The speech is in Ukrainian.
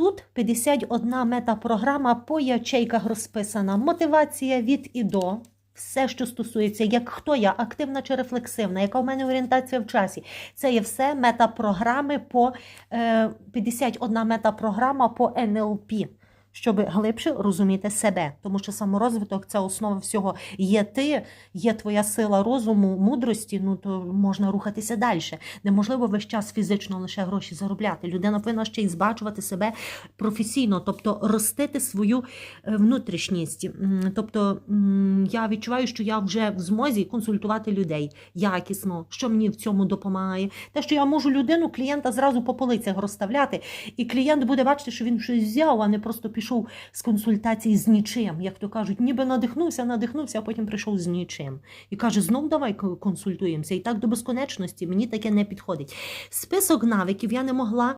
Тут 51 метапрограма по ячейках розписана. Мотивація від і до. Все, що стосується, як хто я, активна чи рефлексивна, яка в мене орієнтація в часі. Це є все метапрограми по е, 51 метапрограма по НЛП, щоб глибше розуміти себе. Тому що саморозвиток це основа всього. Є ти, є твоя сила розуму, мудрості, ну то можна рухатися далі. Неможливо весь час фізично лише гроші заробляти. Людина повинна ще й збачувати себе професійно, тобто ростити свою е, внутрішність. Тобто я відчуваю, що я вже в змозі консультувати людей якісно, що мені в цьому допомагає. Те, що я можу людину, клієнта зразу по полицях розставляти, і клієнт буде бачити, що він щось взяв, а не просто пішов з консультації з нічим. Як то кажуть, ніби надихнувся, надихнувся, а потім прийшов з нічим. І каже: знов давай консультуємося. І так до безконечності мені таке не підходить. Список навиків я не могла